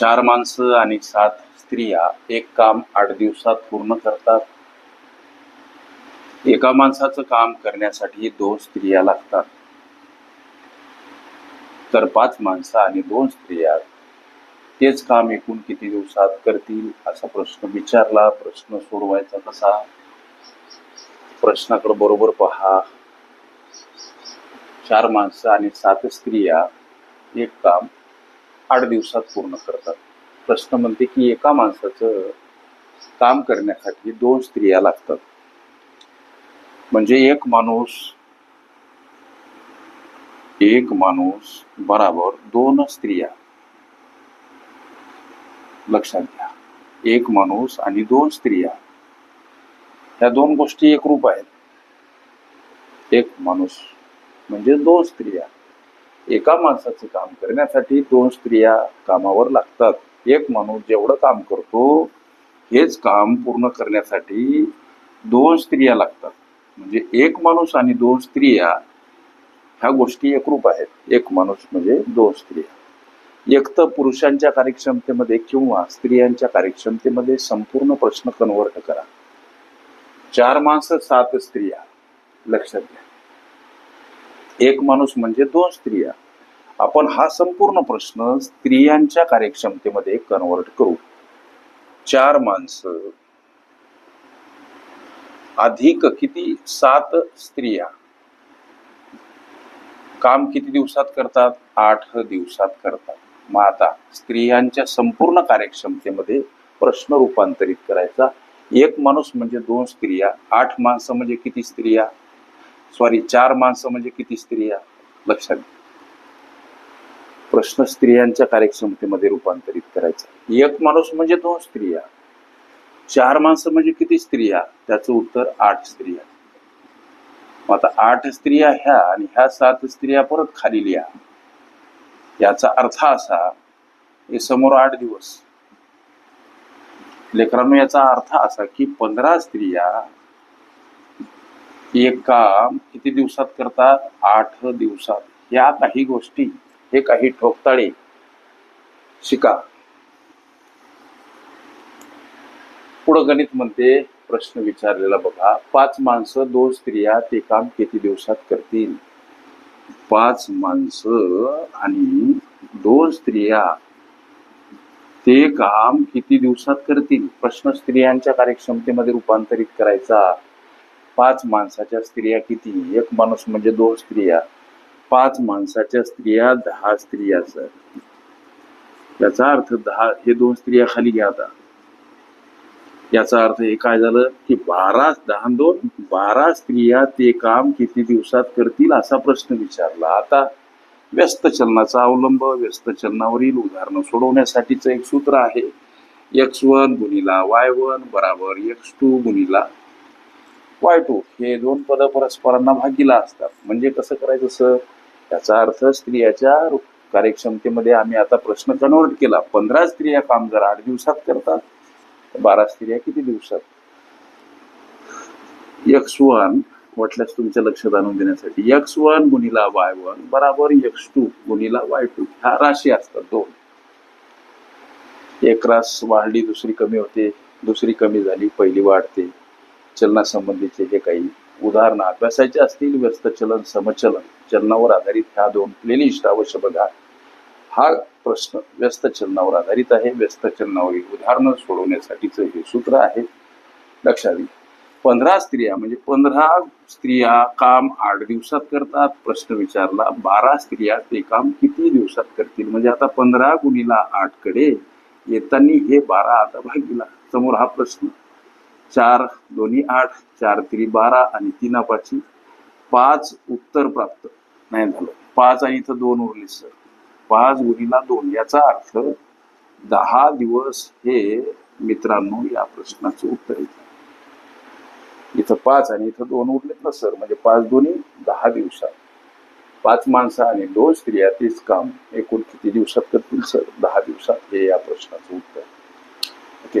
चार माणसं आणि सात स्त्रिया एक काम आठ दिवसात पूर्ण करतात. एका माणसाचं काम करण्यासाठी दोन स्त्रिया लागतात. तर पाच माणसं आणि दोन स्त्रिया तेच काम एकूण किती दिवसात करतील असा प्रश्न विचारला. प्रश्न सोडवायचा कसा? प्रश्नाकडे बरोबर पहा. चार माणसं आणि सात स्त्रिया एक काम आठ दिवसात पूर्ण करतात. प्रश्न म्हणते की एका माणसाचं काम करण्यासाठी दोन स्त्रिया लागतात. म्हणजे एक माणूस एक माणूस बराबर दोन स्त्रिया. लक्षात घ्या. एक माणूस आणि दोन स्त्रिया. ह्या दोन गोष्टी एकरूप आहेत. एक माणूस म्हणजे दोन स्त्रिया. एका माणसाचे काम करण्यासाठी दोन स्त्रिया कामावर लागतात. एक माणूस जेवढं काम करतो हेच काम पूर्ण करण्यासाठी दोन स्त्रिया लागतात. म्हणजे एक माणूस आणि दोन स्त्रिया ह्या गोष्टी एकरूप आहेत. एक माणूस म्हणजे दोन स्त्रिया. एक तर पुरुषांच्या कार्यक्षमतेमध्ये किंवा स्त्रियांच्या कार्यक्षमतेमध्ये संपूर्ण प्रश्न कन्वर्ट करा. चार माणसं सात स्त्रिया. लक्षात घ्या. एक माणूस म्हणजे दोन स्त्रिया. आपण हा संपूर्ण प्रश्न स्त्रियांच्या कार्यक्षमतेमध्ये कन्वर्ट करू. चार माणसं. अधिक किती? सात स्त्रिया. काम किती दिवसात करतात? आठ दिवसात करतात. मग आता स्त्रियांच्या संपूर्ण कार्यक्षमतेमध्ये प्रश्न रूपांतरित करायचा. एक माणूस म्हणजे दोन स्त्रिया. आठ माणसं म्हणजे किती स्त्रिया? सॉरी चार माणसं म्हणजे किती स्त्रिया? लक्षात घ्या. प्रश्न स्त्रियांच्या कार्यक्षमतेमध्ये रूपांतरित करायचा. एक माणूस म्हणजे दोन स्त्रिया. चार माणसं म्हणजे किती स्त्रिया? त्याचं उत्तर आठ स्त्रिया. मग आता आठ स्त्रिया ह्या आणि ह्या सात स्त्रिया परत खाली लिहा. याचा अर्थ असा हे समोर आठ दिवस. लेकरांनो याचा अर्थ असा की पंधरा स्त्रिया एक काम किती दिवसात करतात? आठ दिवसात. या काही गोष्टी हे काही ठोकताळे. शिका. पुढं गणित म्हणते प्रश्न विचारलेला बघा. पाच माणसं दोन स्त्रिया ते काम किती दिवसात करतील? पाच माणसं आणि दोन स्त्रिया ते काम किती दिवसात करतील? प्रश्न स्त्रियांच्या कार्यक्षमतेमध्ये रूपांतरित करायचा. पाच माणसाच्या स्त्रिया किती? एक माणूस म्हणजे दोन स्त्रिया. पाच माणसाच्या स्त्रिया दहा स्त्रिया सर. याचा अर्थ दहा हे दोन स्त्रिया खाली घ्या आता. याचा अर्थ हे काय झालं? की बारा दहा दोन बारा स्त्रिया ते काम किती दिवसात करतील असा प्रश्न विचारला. आता व्यस्त चलनाचा अवलंब व्यस्त चलनावरील उदाहरणं सोडवण्यासाठीचं एक सूत्र आहे. एक्स वन गुणिला वाय वन बराबर एक्स टू गुणिला वाय टू हो. हे दोन पद परस्परांना भागीला असतात. म्हणजे कसं करायचं सर? याचा अर्थ स्त्रियाच्या कार्यक्षमतेमध्ये आम्ही आता प्रश्न कन्वर्ट केला. पंधरा स्त्रिया काम जर आठ दिवसात करतात. तर बारा स्त्रिया किती दिवसात? यक्स वन वाटल्यास तुमच्या लक्षात आणून देण्यासाठी यक्स वन गुणिला वाय वन बराबर यक्स टू गुणिला वाय टू. ह्या राशी असतात दोन. एक रास वाढली दुसरी कमी होते. दुसरी कमी झाली पहिली वाढते. चलनासंबंधीचे जे काही उदाहरणं अभ्यासायचे असतील व्यस्त चलन समचलन चलनावर आधारित ह्या दोन प्लेलिस्ट अवश्य बघा. हा प्रश्न व्यस्त चलनावर आधारित आहे. व्यस्त चलनावरील उदाहरणं सोडवण्यासाठीचं हे सूत्र आहे. लक्षात घ्या. पंधरा स्त्रिया म्हणजे पंधरा स्त्रिया काम आठ दिवसात करतात. प्रश्न विचारला बारा स्त्रिया ते काम किती दिवसात करतील? म्हणजे आता पंधरा गुणीला आठकडे येताना हे बारा आता भागीला. समोर हा प्रश्न. चार दोन्ही आठ चार त्रि बारा आणि तीन पाची पाच उत्तर प्राप्त. नाही झालं पाच आणि इथं दोन उरले सर. पाच गुणीला दोन. याचा अर्थ दहा दिवस हे मित्रांनो या प्रश्नाचं उत्तर येतं इथं पाच आणि इथं दोन उरलेत ना सर. म्हणजे पाच दोन्ही दहा दिवसात. पाच माणसं आणि दोन स्त्रिया तेच काम एकूण किती दिवसात करतील सर? दहा दिवसात. हे या प्रश्नाचं उत्तर ओके?